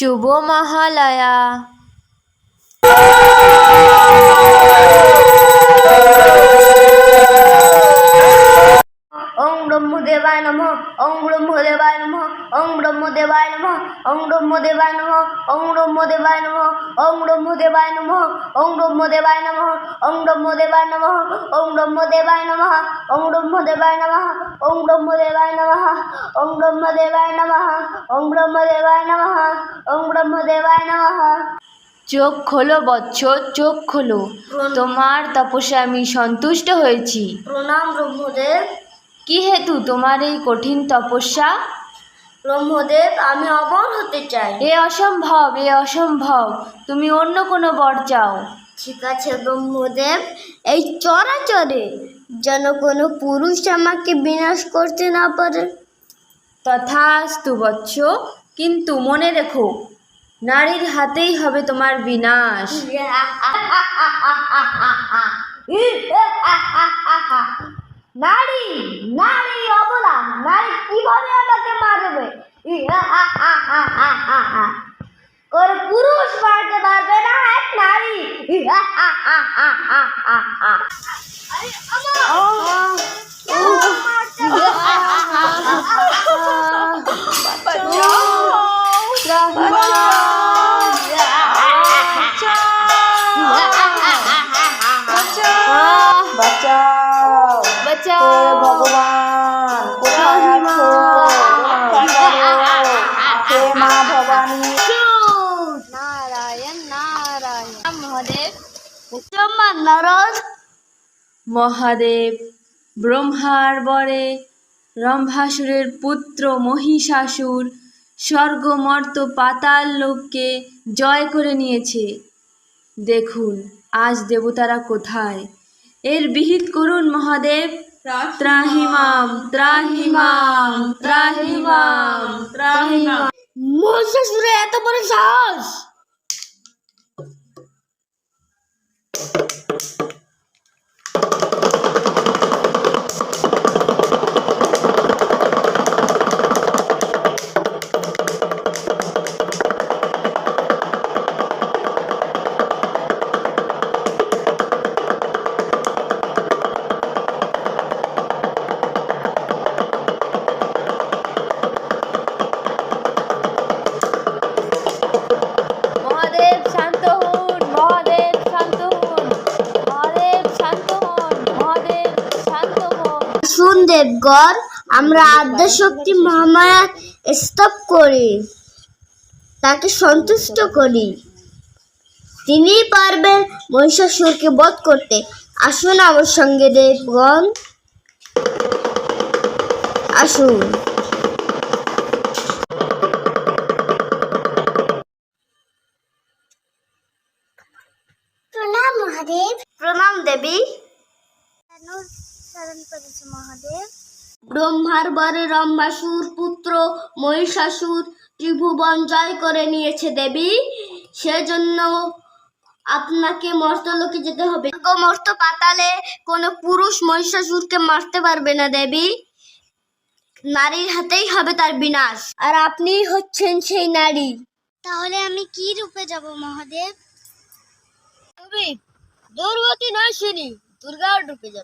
শুভ মহালয়া ব্রহ্মদেবায় নমঃ ওং ব্রহ্মদেবায় নমঃ ওং ব্রহ্মদেবায় নমঃ ওং ব্রহ্মদেবায় নমঃ ওং ব্রহ্মদেবায় নমঃ ওং ব্রহ্মদেবায় নমঃ ওং ব্রহ্মদেবায় নমঃ ওং ব্রহ্মদেবায় নমঃ ওং ব্রহ্মদেবায় নমঃ ওং ব্রহ্মদেবায় নমঃ ওং ব্রহ্মদেবায় নমঃ ওং ব্রহ্মদেবায় নমঃ ওং ব্রহ্মদেবায় নমঃ ওং ব্রহ্মদেবায় নমঃ চোখ খোলো বৎস চোখ খোলো তোমার তপস্যায় আমি সন্তুষ্ট হয়েছি প্রণাম ব্রহ্মদেব কি হেতু তোমার এই কঠিন তপস্যা ব্রহ্মদেব আমি অমর হতে চাই এ অসম্ভব এ অসম্ভব তুমি অন্য কোনো বর চাও ঠিক আছে ব্রহ্মদেব এই চরাচরে যেন কোনো পুরুষ আমাকে বিনাশ করতে না পারে তথাস্তু বৎস কিন্তু মনে রেখো নারীর হাতেই হবে তোমার বিনাশ নারী নারী অবলা নারী কীভাবে আমাকে মারবে কোন পুরুষ মারতে পারবে না এক নারী বাঁচাও ভগবান কোথায় আছো? রক্ষা করো হে মা ভবানী। নারায়ণ নারায়ণ। মহাদেব। মুসলমান নারদ। মহাদেব ব্রহ্মার বরে রম্ভাসুরের পুত্র মহিষাসুর স্বর্গমর্ত পাতাল লোককে জয় করে নিয়েছে। দেখুন আজ দেবতারা কোথায়? এর বিহিত করুন মহাদেব। ত্রাহিমাম ত্রাহিমাম ত্রাহিমাম ত্রাহিমাম। রে এত বড় সাহস! শুন দেবগণ আমরা আদ্যশক্তি মহামায়া স্তব করি তাকে সন্তুষ্ট করি। তিনি পারবেন মহিষাসুরকে বধ করতে। আসুন আমার সঙ্গে দেবগণ আসুন। প্রণাম মহাদেব। প্রণাম দেবী। মহাদেব। ব্রহ্মার বরে রম্বাসুর পুত্র মহিষাসুর ত্রিভুবন জয় করে নিয়েছে দেবী। সেজন্য আপনাকে মর্তলোকে যেতে হবে। মর্ত পাতালে কোনো পুরুষ মহিষাসুরকে মারতে পারবে না দেবী। নারীর হাতেই হবে তার বিনাশ। আর আপনি হচ্ছেন সেই নারী। তাহলে আমি কি রূপে যাব মহাদেব? তুমি দুর্গতি নয় दुर्गा और दुर्गे जब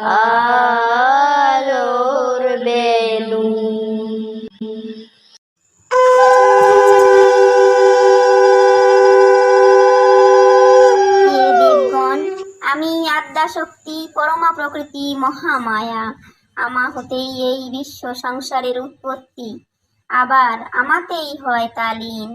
আলোর বেলু আমি আদ্যা শক্তি পরমা প্রকৃতি, মহামায়া। আমা হতেই এই বিশ্ব সংসারের উৎপত্তি। আবার আমাতেই হয় তালিম।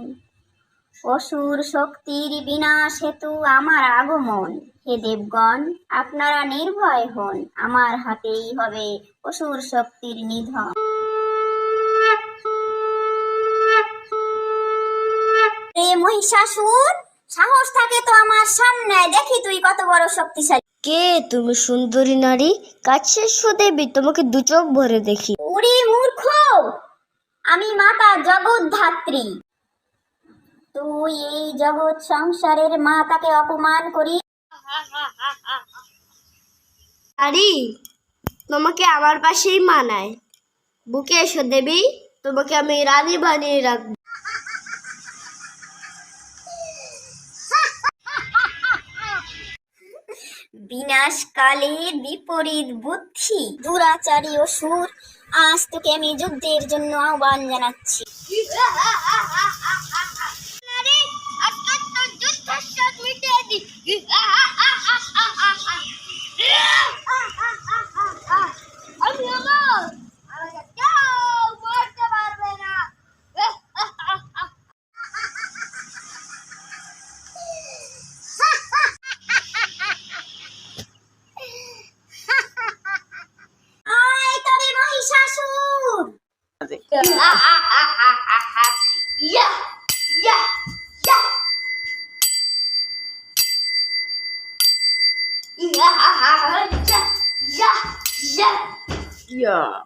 অসুর শক্তির বিনাশ হেতু আমার আগমন। হে দেবগণ আপনারা নির্ভয় হন। আমার হাতেই হবে অসুর শক্তির নিধন। মহিষাসুর সাহস থাকে তো আমার সামনে। দেখি তুই কত বড় শক্তিশালী। কে তুমি সুন্দরী নারী? কাছে এসো দেবী তোমাকে দু চোখ ভরে দেখি। উড়ি মূর্খ! আমি মাতা জগৎ ধাত্রী তুই এই জগৎ সংসারের মাতাকে অপমান করি নারী তোমাকে আমার পাশেই মানায়। বুকে এসো দেবী, তোমাকে আমি রানী বানিয়ে রাখব। বিনাশকালে বিপরীত বুদ্ধি, দুরাচারী অসুর আজ তোকে আমি যুদ্ধের জন্য আহ্বান জানাচ্ছি। Iya.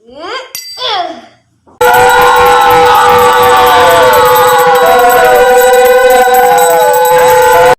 Yeah.